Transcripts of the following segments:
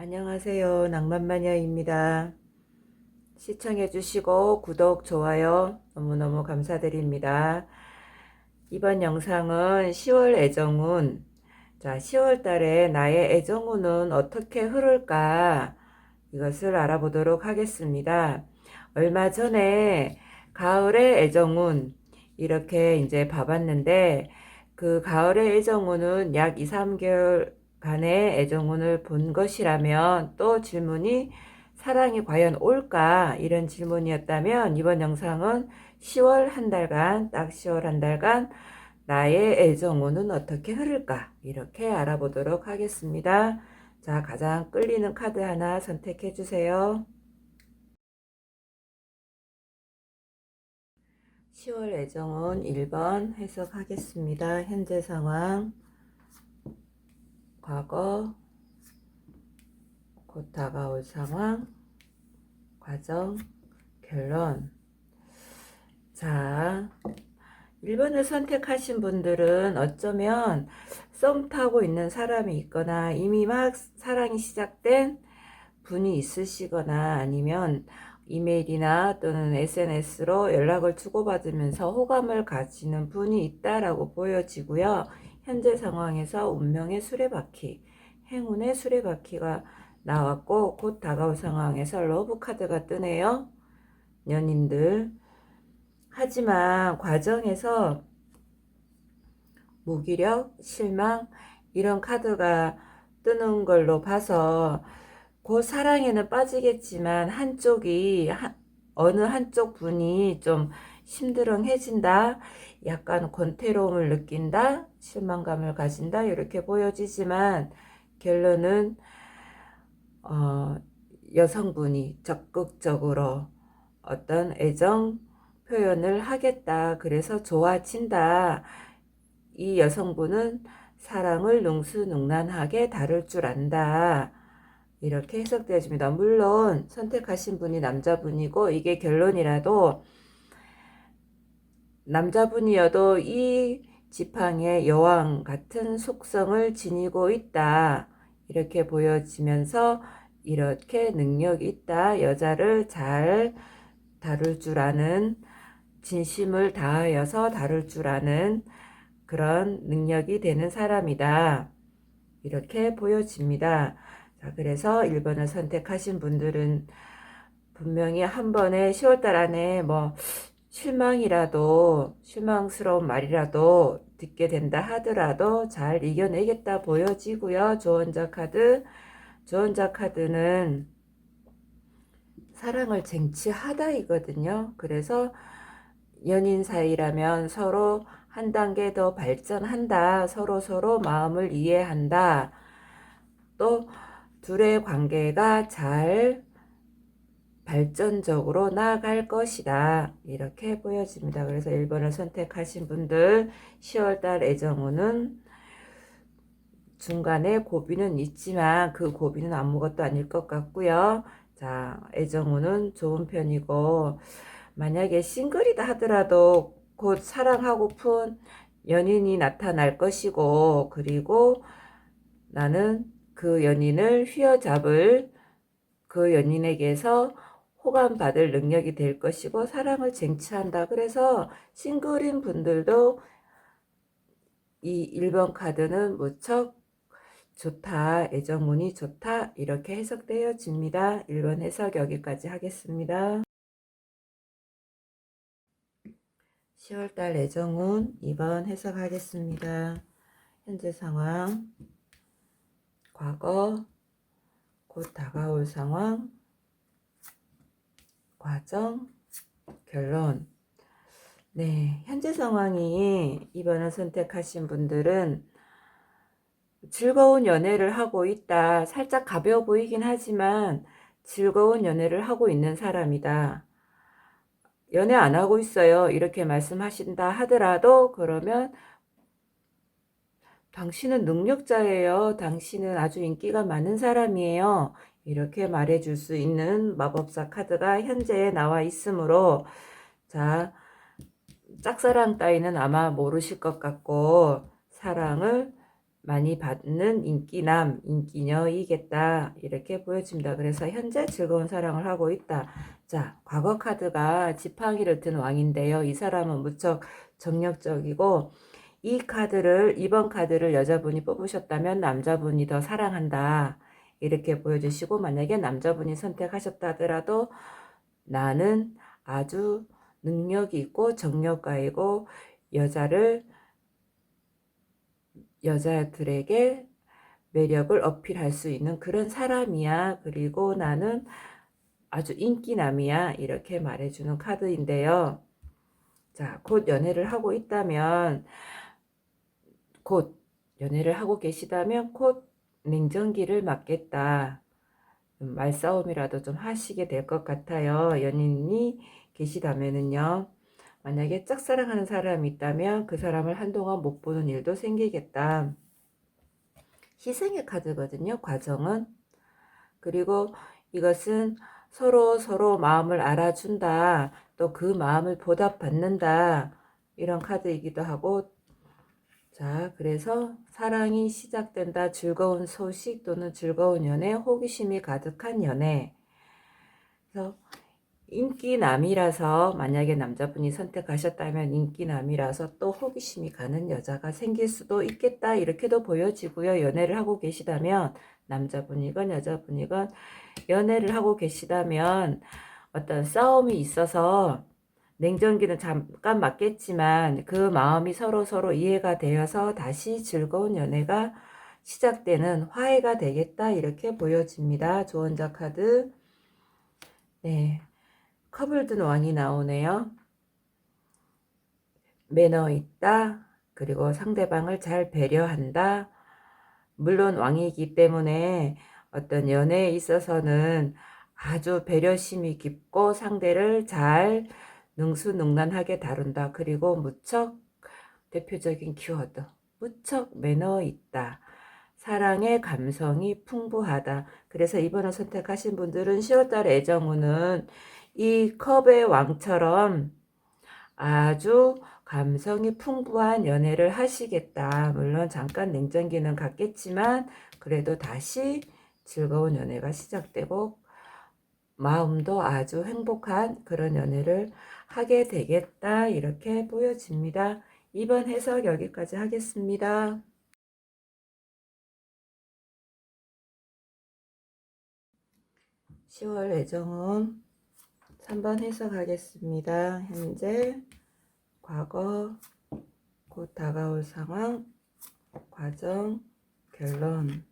안녕하세요. 낭만마녀입니다. 시청해주시고 구독, 좋아요 너무너무 감사드립니다. 이번 영상은 10월 애정운, 자, 10월 달에 나의 애정운은 어떻게 흐를까? 이것을 알아보도록 하겠습니다. 얼마 전에 가을의 애정운, 이렇게 이제 봐봤는데, 그 가을의 애정운은 약 2, 3개월 간의 애정운을 본 것이라면 또 질문이 사랑이 과연 올까? 이런 질문이었다면 이번 영상은 10월 한 달간, 딱 10월 한 달간 나의 애정운은 어떻게 흐를까? 이렇게 알아보도록 하겠습니다. 자, 가장 끌리는 카드 하나 선택해 주세요. 10월 애정운 1번 해석하겠습니다. 현재 상황, 과거, 곧 다가올 상황, 과정, 결론. 자, 1번을 선택하신 분들은 어쩌면 썸 타고 있는 사람이 있거나 이미 막 사랑이 시작된 분이 있으시거나 아니면 이메일이나 또는 SNS로 연락을 주고받으면서 호감을 가지는 분이 있다라고 보여지고요. 현재 상황에서 운명의 수레바퀴, 행운의 수레바퀴가 나왔고 곧 다가올 상황에서 러브 카드가 뜨네요. 연인들. 하지만 과정에서 무기력, 실망 이런 카드가 뜨는 걸로 봐서 곧 사랑에는 빠지겠지만 한쪽이 한, 어느 한쪽 분이 좀 심드렁해진다. 약간 권태로움을 느낀다. 실망감을 가진다. 이렇게 보여지지만 결론은 어, 여성분이 적극적으로 어떤 애정 표현을 하겠다. 그래서 좋아진다. 이 여성분은 사랑을 능수능란하게 다룰 줄 안다. 이렇게 해석되어집니다. 물론 선택하신 분이 남자분이고 이게 결론이라도 남자분이어도 이 지팡이의 여왕 같은 속성을 지니고 있다. 이렇게 보여지면서 이렇게 능력이 있다. 여자를 잘 다룰 줄 아는 진심을 다하여서 다룰 줄 아는 그런 능력이 되는 사람이다. 이렇게 보여집니다. 자, 그래서 1번을 선택하신 분들은 분명히 한 번에 10월달 안에 뭐 실망이라도 실망스러운 말이라도 듣게 된다 하더라도 잘 이겨내겠다 보여지고요. 조언자 카드 조언자 카드는 사랑을 쟁취하다 이거든요. 그래서 연인 사이라면 서로 한 단계 더 발전한다. 서로 서로 마음을 이해한다. 또 둘의 관계가 잘 발전적으로 나아갈 것이다. 이렇게 보여집니다. 그래서 1번을 선택하신 분들 10월달 애정운은 중간에 고비는 있지만 그 고비는 아무것도 아닐 것 같고요. 자, 애정운은 좋은 편이고 만약에 싱글이다 하더라도 곧 사랑하고픈 연인이 나타날 것이고 그리고 나는 그 연인을 휘어잡을 그 연인에게서 호감 받을 능력이 될 것이고 사랑을 쟁취한다. 그래서 싱글인 분들도 이 1번 카드는 무척 좋다. 애정운이 좋다. 이렇게 해석되어집니다. 1번 해석 여기까지 하겠습니다. 10월달 애정운 2번 해석하겠습니다. 현재 상황, 과거, 곧 다가올 상황, 과정, 결론. 네, 현재 상황이 이번을 선택하신 분들은 즐거운 연애를 하고 있다. 살짝 가벼워 보이긴 하지만 즐거운 연애를 하고 있는 사람이다. 연애 안 하고 있어요. 이렇게 말씀하신다 하더라도 그러면 당신은 능력자예요. 당신은 아주 인기가 많은 사람이에요. 이렇게 말해줄 수 있는 마법사 카드가 현재 나와 있으므로 자 짝사랑 따위는 아마 모르실 것 같고 사랑을 많이 받는 인기남, 인기녀이겠다. 이렇게 보여집니다. 그래서 현재 즐거운 사랑을 하고 있다. 자, 과거 카드가 지팡이를 든 왕인데요. 이 사람은 무척 정력적이고 이 카드를 이번 카드를 여자분이 뽑으셨다면 남자분이 더 사랑한다. 이렇게 보여주시고 만약에 남자분이 선택하셨다 하더라도 나는 아주 능력이 있고 정력가이고 여자를 여자들에게 매력을 어필할 수 있는 그런 사람이야. 그리고 나는 아주 인기남이야. 이렇게 말해주는 카드인데요. 자, 곧 연애를 하고 있다면, 곧 연애를 하고 계시다면, 곧 냉정기를 맞겠다. 음, 말싸움이라도 좀 하시게 될 것 같아요. 연인이 계시다면은요. 만약에 짝사랑하는 사람이 있다면 그 사람을 한동안 못 보는 일도 생기겠다. 희생의 카드거든요. 과정은. 그리고 이것은 서로 서로 마음을 알아준다. 또 그 마음을 보답받는다. 이런 카드이기도 하고 자, 그래서 사랑이 시작된다. 즐거운 소식 또는 즐거운 연애, 호기심이 가득한 연애. 그래서 인기남이라서 만약에 남자분이 선택하셨다면 인기남이라서 또 호기심이 가는 여자가 생길 수도 있겠다 이렇게도 보여지고요. 연애를 하고 계시다면 남자분이건 여자분이건 연애를 하고 계시다면 어떤 싸움이 있어서 냉정기는 잠깐 맞겠지만 그 마음이 서로 서로 이해가 되어서 다시 즐거운 연애가 시작되는 화해가 되겠다 이렇게 보여집니다. 조언자 카드. 네. 컵을 든 왕이 나오네요. 매너 있다. 그리고 상대방을 잘 배려한다. 물론 왕이기 때문에 어떤 연애에 있어서는 아주 배려심이 깊고 상대를 잘 능수능란하게 다룬다. 그리고 무척 대표적인 키워드. 무척 매너 있다. 사랑의 감성이 풍부하다. 그래서 이번을 선택하신 분들은 10월달 애정운은 이 컵의 왕처럼 아주 감성이 풍부한 연애를 하시겠다. 물론 잠깐 냉정기는 갔겠지만 그래도 다시 즐거운 연애가 시작되고 마음도 아주 행복한 그런 연애를 하게 되겠다. 이렇게 보여집니다. 이번 해석 여기까지 하겠습니다. (10월) 애정은 3번 해석하겠습니다. 현재, 과거, 곧 다가올 상황, 과정, 결론.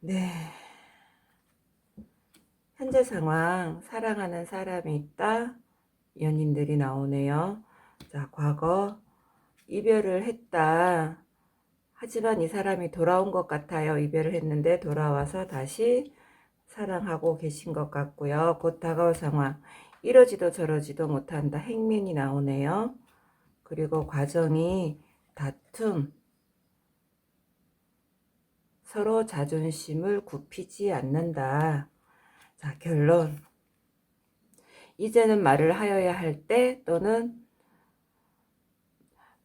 네. 현재 상황, 사랑하는 사람이 있다. 연인들이 나오네요. 자, 과거, 이별을 했다. 하지만 이 사람이 돌아온 것 같아요. 이별을 했는데 돌아와서 다시 사랑하고 계신 것 같고요. 곧 다가올 상황. 이러지도 저러지도 못한다. 행면이 나오네요. 그리고 과정이 다툼. 서로 자존심을 굽히지 않는다. 자, 결론. 이제는 말을 하여야 할 때 또는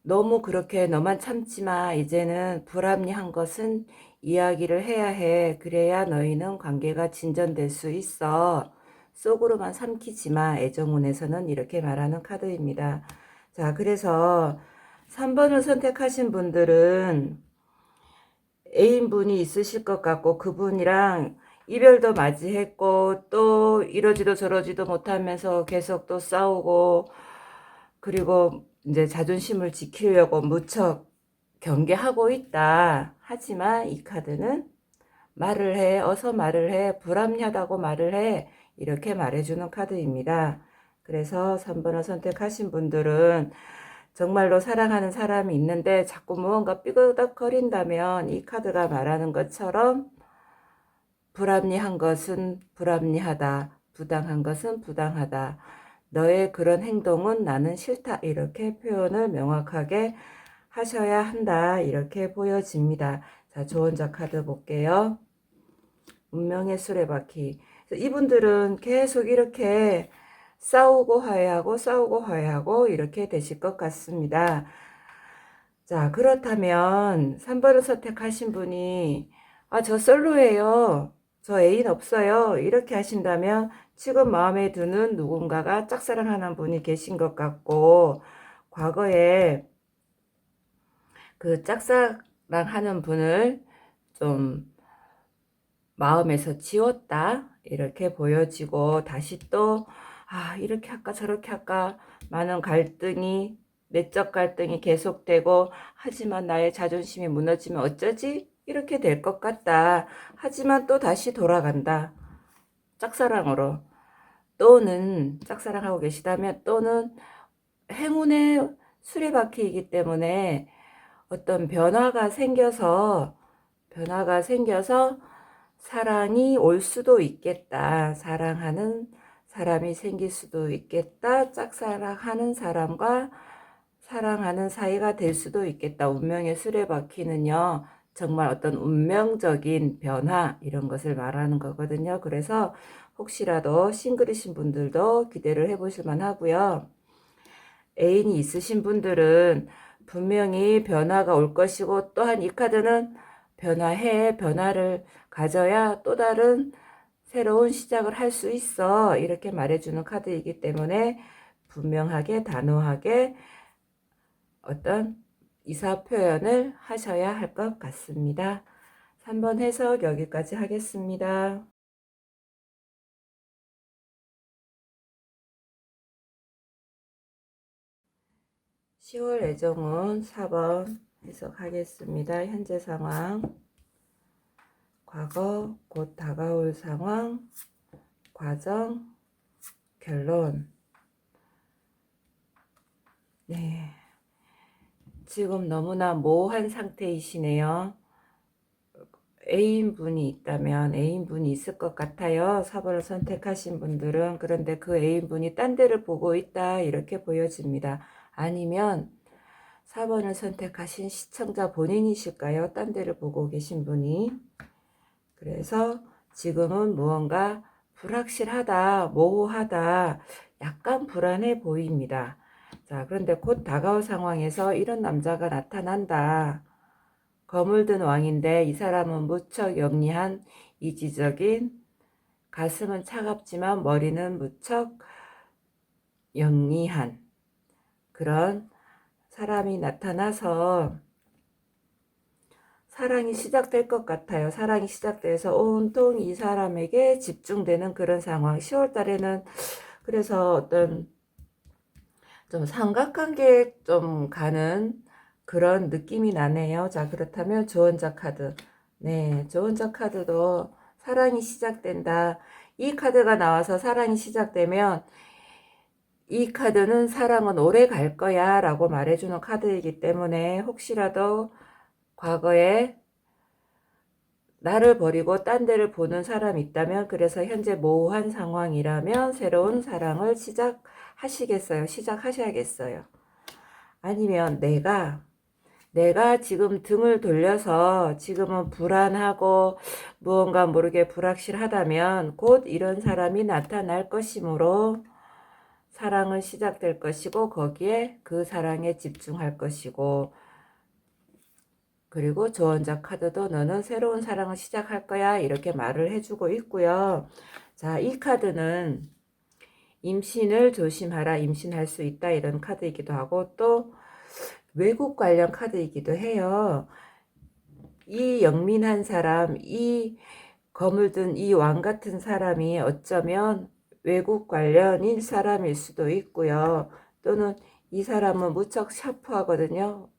너무 그렇게 너만 참지 마. 이제는 불합리한 것은 이야기를 해야 해. 그래야 너희는 관계가 진전될 수 있어. 속으로만 삼키지 마. 애정운에서는 이렇게 말하는 카드입니다. 자, 그래서 3번을 선택하신 분들은 애인분이 있으실 것 같고 그분이랑 이별도 맞이했고 또 이러지도 저러지도 못하면서 계속 또 싸우고 그리고 이제 자존심을 지키려고 무척 경계하고 있다. 하지만 이 카드는 말을 해, 어서 말을 해, 불합리하다고 말을 해, 이렇게 말해주는 카드입니다. 그래서 3번을 선택하신 분들은 정말로 사랑하는 사람이 있는데 자꾸 무언가 삐그덕거린다면 이 카드가 말하는 것처럼 불합리한 것은 불합리하다. 부당한 것은 부당하다. 너의 그런 행동은 나는 싫다. 이렇게 표현을 명확하게 하셔야 한다. 이렇게 보여집니다. 자, 조언자 카드 볼게요. 운명의 수레바퀴. 이분들은 계속 이렇게 싸우고 화해하고 싸우고 화해하고 이렇게 되실 것 같습니다. 자, 그렇다면 3번을 선택하신 분이 아, 저 솔로예요. 저 애인 없어요. 이렇게 하신다면 지금 마음에 드는 누군가가 짝사랑하는 분이 계신 것 같고 과거에 그 짝사랑하는 분을 좀 마음에서 지웠다 이렇게 보여지고 다시 또 아, 이렇게 할까 저렇게 할까 많은 갈등이 내적 갈등이 계속되고 하지만 나의 자존심이 무너지면 어쩌지? 이렇게 될 것 같다. 하지만 또 다시 돌아간다. 짝사랑으로. 또는 짝사랑하고 계시다면 또는 행운의 수레바퀴이기 때문에 어떤 변화가 생겨서 변화가 생겨서 사랑이 올 수도 있겠다. 사랑하는 사람이 생길 수도 있겠다. 짝사랑하는 사람과 사랑하는 사이가 될 수도 있겠다. 운명의 수레바퀴는요. 정말 어떤 운명적인 변화 이런 것을 말하는 거거든요. 그래서 혹시라도 싱글이신 분들도 기대를 해보실 만하고요. 애인이 있으신 분들은 분명히 변화가 올 것이고 또한 이 카드는 변화해 변화를 가져야 또 다른 새로운 시작을 할 수 있어 이렇게 말해주는 카드이기 때문에 분명하게 단호하게 어떤 이사 표현을 하셔야 할 것 같습니다. 3번 해석 여기까지 하겠습니다. (10월) 애정은 4번 해석하겠습니다. 현재 상황 과거 곧 다가올 상황 과정 결론 네 지금 너무나 모호한 상태이시네요. 애인분이 있다면 애인분이 있을 것 같아요. 4번을 선택하신 분들은 그런데 그 애인분이 딴 데를 보고 있다 이렇게 보여집니다. 아니면 4번을 선택하신 시청자 본인이실까요? 딴 데를 보고 계신 분이 그래서 지금은 무언가 불확실하다, 모호하다, 약간 불안해 보입니다. 자, 그런데 곧 다가올 상황에서 이런 남자가 나타난다. 거물 든 왕인데 이 사람은 무척 영리한 이지적인 가슴은 차갑지만 머리는 무척 영리한 그런 사람이 나타나서 사랑이 시작될 것 같아요. 사랑이 시작돼서 온통 이 사람에게 집중되는 그런 상황. 10월 달에는 그래서 어떤 좀 삼각관계에 좀 가는 그런 느낌이 나네요. 자, 그렇다면 조언자 카드. 네, 조언자 카드도 사랑이 시작된다. 이 카드가 나와서 사랑이 시작되면 이 카드는 사랑은 오래 갈 거야 라고 말해주는 카드이기 때문에 혹시라도 과거에 나를 버리고 딴 데를 보는 사람이 있다면 그래서 현재 모호한 상황이라면 새로운 사랑을 시작 하시겠어요? 시작하셔야겠어요. 아니면 내가 내가 지금 등을 돌려서 지금은 불안하고 무언가 모르게 불확실하다면 곧 이런 사람이 나타날 것이므로 사랑은 시작될 것이고 거기에 그 사랑에 집중할 것이고 그리고 조언자 카드도 너는 새로운 사랑을 시작할 거야 이렇게 말을 해주고 있고요. 자, 이 카드는 임신을 조심하라, 임신할 수 있다 이런 카드이기도 하고 또 외국 관련 카드이기도 해요. 이 영민한 사람, 이 검을 든 이 왕 같은 사람이 어쩌면 외국 관련인 사람일 수도 있고요. 또는 이 사람은 무척 샤프하거든요.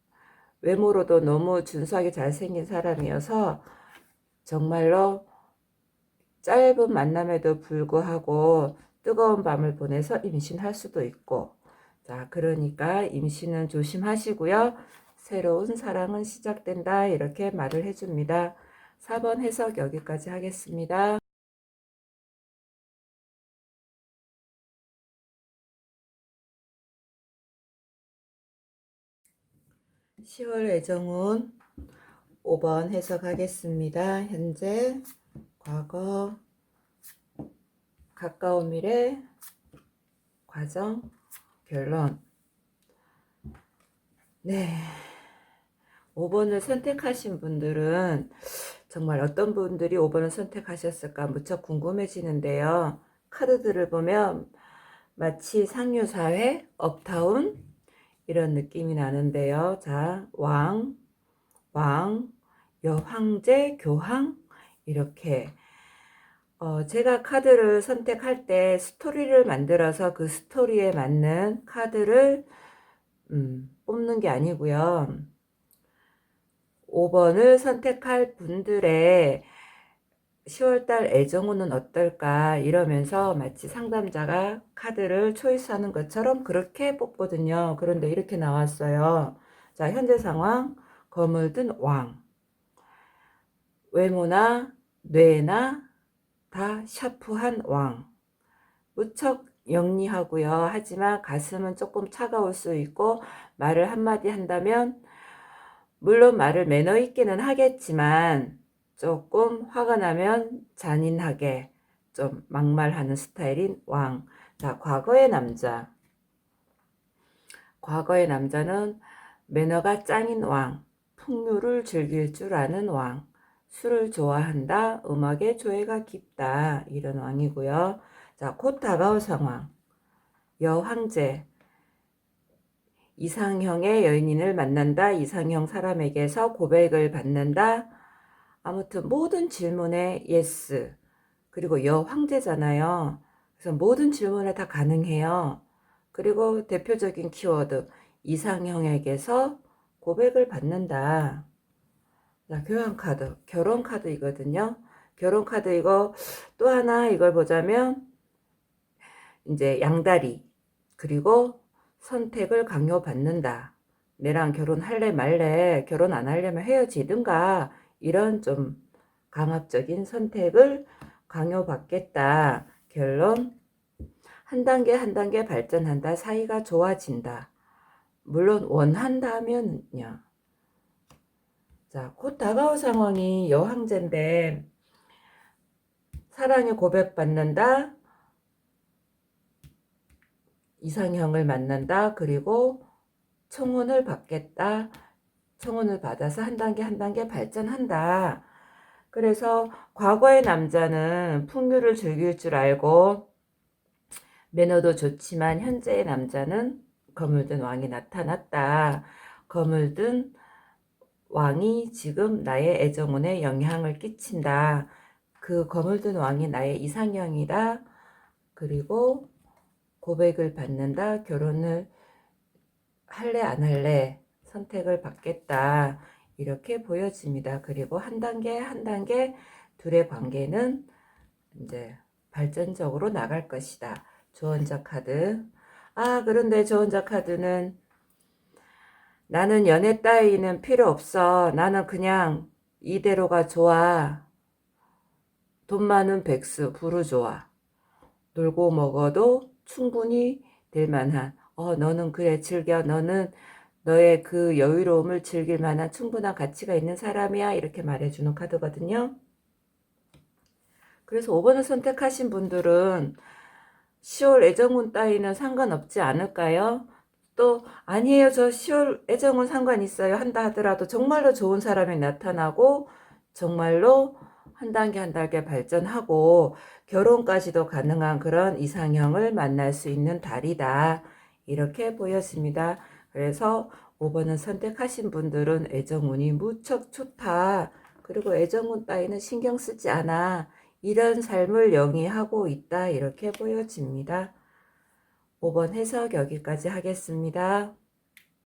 외모로도 너무 준수하게 잘생긴 사람이어서 정말로 짧은 만남에도 불구하고 뜨거운 밤을 보내서 임신할 수도 있고 자 그러니까 임신은 조심하시고요. 새로운 사랑은 시작된다 이렇게 말을 해줍니다. 4번 해석 여기까지 하겠습니다. (10월) 애정은 5번 해석하겠습니다. 현재 과거 가까운 미래, 과정, 결론. 네. 5번을 선택하신 분들은 정말 어떤 분들이 5번을 선택하셨을까 무척 궁금해지는데요. 카드들을 보면 마치 상류사회, 업타운 이런 느낌이 나는데요. 자, 왕, 왕, 여 황제, 교황 이렇게 어, 제가 카드를 선택할 때 스토리를 만들어서 그 스토리에 맞는 카드를 음, 뽑는 게 아니고요. 5번을 선택할 분들의 10월달 애정운은 어떨까 이러면서 마치 상담자가 카드를 초이스하는 것처럼 그렇게 뽑거든요. 그런데 이렇게 나왔어요. 자, 현재 상황 검을 든 왕. 외모나 뇌나 다 샤프한 왕. 무척 영리하고요. 하지만 가슴은 조금 차가울 수 있고 말을 한마디 한다면 물론 말을 매너 있게는 하겠지만 조금 화가 나면 잔인하게 좀 막말하는 스타일인 왕. 자, 과거의 남자. 과거의 남자는 매너가 짱인 왕. 풍류를 즐길 줄 아는 왕. 술을 좋아한다. 음악에 조예가 깊다. 이런 왕이고요. 자, 곧 다가올 상황. 여황제. 이상형의 여인을 만난다. 이상형 사람에게서 고백을 받는다. 아무튼 모든 질문에 yes. 그리고 여 황제잖아요. 그래서 모든 질문에 다 가능해요. 그리고 대표적인 키워드 이상형에게서 고백을 받는다. 자, 교환 카드, 결혼 카드이거든요. 결혼 카드 이거 또 하나 이걸 보자면 이제 양다리 그리고 선택을 강요받는다. 내랑 결혼할래 말래 결혼 안 하려면 헤어지든가 이런 좀 강압적인 선택을 강요받겠다. 결론 한 단계 한 단계 발전한다. 사이가 좋아진다. 물론 원한다면요. 자, 곧 다가올 상황이 여황제인데 사랑에 고백받는다. 이상형을 만난다. 그리고 청혼을 받겠다. 청혼을 받아서 한 단계 한 단계 발전한다. 그래서 과거의 남자는 풍류를 즐길 줄 알고 매너도 좋지만 현재의 남자는 검을 든 왕이 나타났다. 검을 든 왕이 지금 나의 애정운에 영향을 끼친다. 그 검을 든 왕이 나의 이상형이다. 그리고 고백을 받는다. 결혼을 할래 안 할래 선택을 받겠다. 이렇게 보여집니다. 그리고 한 단계 한 단계 둘의 관계는 이제 발전적으로 나갈 것이다. 조언자 카드. 아, 그런데 조언자 카드는 나는 연애 따위는 필요 없어. 나는 그냥 이대로가 좋아. 돈 많은 백수, 부르 좋아. 놀고 먹어도 충분히 될 만한. 어, 너는 그래, 즐겨. 너는 너의 그 여유로움을 즐길 만한 충분한 가치가 있는 사람이야. 이렇게 말해주는 카드거든요. 그래서 5번을 선택하신 분들은 10월 애정운 따위는 상관없지 않을까요? 또 아니에요. 저 10월 애정운 상관 있어요. 한다 하더라도 정말로 좋은 사람이 나타나고 정말로 한 단계 한 단계 발전하고 결혼까지도 가능한 그런 이상형을 만날 수 있는 달이다. 이렇게 보였습니다. 그래서 5번을 선택하신 분들은 애정운이 무척 좋다. 그리고 애정운 따위는 신경 쓰지 않아. 이런 삶을 영위하고 있다. 이렇게 보여집니다. 5번 해석 여기까지 하겠습니다.